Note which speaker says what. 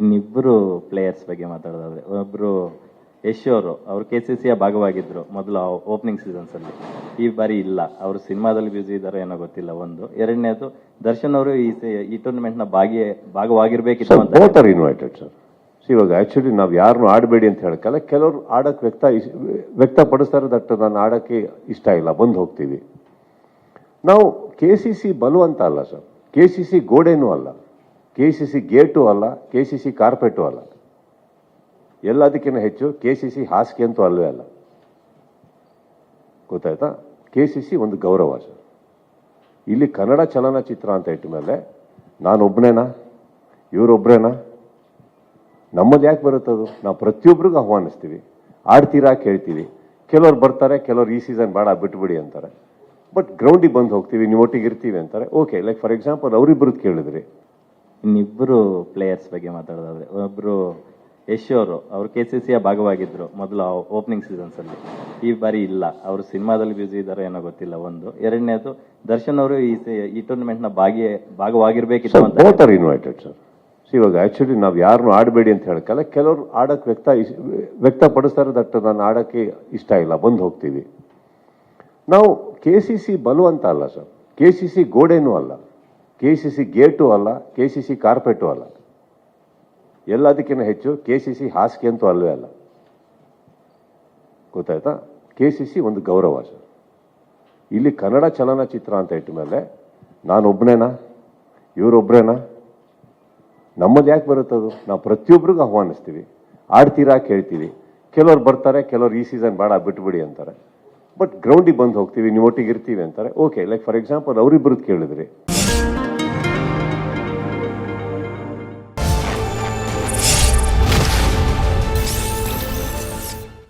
Speaker 1: ಇನ್ನಿಬ್ಬರು players ಬಗ್ಗೆ ಮಾತಾಡೋದಾದ್ರೆ, ಒಬ್ರು ಯಶ್ ಅವರು ಅವರು ಕೆ ಸಿ ಸಿಯ ಭಾಗವಾಗಿದ್ರು ಮೊದಲು ಓಪನಿಂಗ್ ಸೀಸನ್ಸ್ ಅಲ್ಲಿ. ಈ ಬಾರಿ ಇಲ್ಲ. ಅವರು ಸಿನಿಮಾದಲ್ಲಿ ಬ್ಯೂಸಿ ಇದಾರೋ ಏನೋ ಗೊತ್ತಿಲ್ಲ ಒಂದು. ಎರಡನೇದು, ದರ್ಶನ್ ಅವರು ಈ ಈ ಟೂರ್ನಮೆಂಟ್ನ ಭಾಗಿ ಭಾಗವಾಗಿರ್ಬೇಕಿತ್ತು ಅಂತ.
Speaker 2: ಇನ್ವೈಟೆಡ್ ಸರ್ ಇವಾಗ ಆಕ್ಚುಲಿ ನಾವು ಯಾರನ್ನು ಆಡಬೇಡಿ ಅಂತ ಹೇಳಕ್ಕಲ್ಲ ಕೆಲವರು ಆಡಕ್ಕೆ ವ್ಯಕ್ತ, ವ್ಯಕ್ತಪಡಿಸ್ತಾರೆ ದಟ್ ನಾನು ಆಡಕ್ಕೆ ಇಷ್ಟ ಇಲ್ಲ. ಬಂದು ಹೋಗ್ತೀವಿ. ನಾವು ಕೆ ಸಿ ಸಿ ಬಲವಂತ ಅಲ್ಲ ಸರ್ ಕೆ ಸಿ ಸಿ ಗೋಡೆನೂ ಅಲ್ಲ. ಕೆ ಸಿ ಸಿ ಗೇಟು ಅಲ್ಲ ಕೆ ಸಿ ಸಿ ಕಾರ್ಪೆಟು ಅಲ್ಲ. ಎಲ್ಲದಕ್ಕಿಂತ ಹೆಚ್ಚು ಕೆ ಸಿ ಸಿ ಹಾಸಿಗೆ ಅಂತೂ ಅಲ್ಲವೇ ಅಲ್ಲ. ಗೊತ್ತಾಯ್ತಾ? ಕೆ ಸಿ ಸಿ ಒಂದು ಗೌರವ ಸರ್. ಇಲ್ಲಿ ಕನ್ನಡ ಚಲನಚಿತ್ರ ಅಂತ ಇಟ್ಟ ಮೇಲೆ ನಾನೊಬ್ಬನೇನಾ ಇವರೊಬ್ಬರೇನಾ ನಮ್ಮದು ಯಾಕೆ ಬರುತ್ತದು ನಾವು ಪ್ರತಿಯೊಬ್ಬರಿಗೂ ಆಹ್ವಾನಿಸ್ತೀವಿ. ಆಡ್ತೀರಾ ಕೇಳ್ತೀವಿ. ಕೆಲವ್ರು ಬರ್ತಾರೆ, ಕೆಲವ್ರು ಈ ಸೀಸನ್ ಬೇಡ, ಬಿಟ್ಬಿಡಿ ಅಂತಾರೆ. ಬಟ್ ಗ್ರೌಂಡಿಗೆ ಬಂದು ಹೋಗ್ತೀವಿ ನೀವು ಒಟ್ಟಿಗೆ ಇರ್ತೀವಿ ಅಂತಾರೆ. ಓಕೆ ಲೈಕ್ ಫಾರ್ ಎಕ್ಸಾಂಪಲ್ ಅವರಿಬ್ಬರದ್ದು ಕೇಳಿದ್ರಿ.
Speaker 1: ಇನ್ನಿಬ್ಬರು ಪ್ಲೇಯರ್ಸ್ ಬಗ್ಗೆ ಮಾತಾಡೋದಾದ್ರೆ ಒಬ್ಬರು ಯಶ್ ಅವರು ಅವರು ಕೆ ಸಿ ಸಿಯ ಭಾಗವಾಗಿದ್ದರು ಮೊದಲು ಓಪನಿಂಗ್ ಸೀಸನ್ಸ್ ಅಲ್ಲಿ. ಈ ಬಾರಿ ಇಲ್ಲ. ಅವರು ಸಿನಿಮಾದಲ್ಲಿ ಬ್ಯೂಸಿ ಇದ್ದಾರೆ ಏನೋ ಗೊತ್ತಿಲ್ಲ ಒಂದು. ಎರಡನೇದು ದರ್ಶನ್ ಅವರು ಈ ಈ ಟೂರ್ನಮೆಂಟ್ನ ನ ಭಾಗಿ ಭಾಗವಾಗಿರ್ಬೇಕಿತ್ತು ಅಂತ.
Speaker 2: ಬೋತ್ ಆರ್ ಇನ್ವೈಟೆಡ್ ಸರ್ ಇವಾಗ ಆಕ್ಚುಲಿ ನಾವು ಯಾರನ್ನು ಆಡಬೇಡಿ ಅಂತ ಹೇಳಕ್ಕಲ್ಲ ಕೆಲವರು ಆಡಕ್ಕೆ ವ್ಯಕ್ತ ವ್ಯಕ್ತಪಡಿಸ್ತಾರೆ ದಟ್ ನಾನು ಆಡಕ್ಕೆ ಇಷ್ಟ ಇಲ್ಲ ಬಂದು ಹೋಗ್ತೀವಿ. ನಾವು ಕೆ ಸಿ ಸಿ ಬಲವಂತ ಅಲ್ಲ ಸರ್ ಕೆ ಸಿ ಸಿ ಗೋಡೆನೂ ಅಲ್ಲ. ಕೆ ಸಿ ಸಿ ಗೇಟು ಅಲ್ಲ ಕೆ ಸಿ ಸಿ ಕಾರ್ಪೆಟು ಅಲ್ಲ. ಎಲ್ಲದಕ್ಕಿಂತ ಹೆಚ್ಚು ಕೆ ಸಿ ಸಿ ಹಾಸಿಗೆ ಅಂತೂ ಅಲ್ಲವೇ ಅಲ್ಲ. ಗೊತ್ತಾಯ್ತಾ? ಕೆ ಸಿ ಸಿ ಒಂದು ಗೌರವ ಸರ್ ಇಲ್ಲಿ ಕನ್ನಡ ಚಲನಚಿತ್ರ ಅಂತ ಇಟ್ಟ ಮೇಲೆ ನಾನೊಬ್ಬನೇನಾ ಇವರೊಬ್ಬರೇನಾ ನಮ್ಮದು ಯಾಕೆ ಬರುತ್ತದು ನಾವು ಪ್ರತಿಯೊಬ್ಬರಿಗೂ ಆಹ್ವಾನಿಸ್ತೀವಿ. ಆಡ್ತೀರಾ ಕೇಳ್ತೀವಿ. ಕೆಲವ್ರು ಬರ್ತಾರೆ, ಕೆಲವ್ರು ಈ ಸೀಸನ್ ಬೇಡ, ಬಿಟ್ಬಿಡಿ ಅಂತಾರೆ. ಬಟ್ ಗ್ರೌಂಡಿಗೆ ಬಂದು ಹೋಗ್ತೀವಿ, ನೀವು ಒಟ್ಟಿಗೆ ಇರ್ತೀವಿ ಅಂತಾರೆ. ಓಕೆ ಲೈಕ್ ಫಾರ್ ಎಕ್ಸಾಂಪಲ್ ಅವರಿಬ್ಬರದ್ದು ಕೇಳಿದ್ರಿ.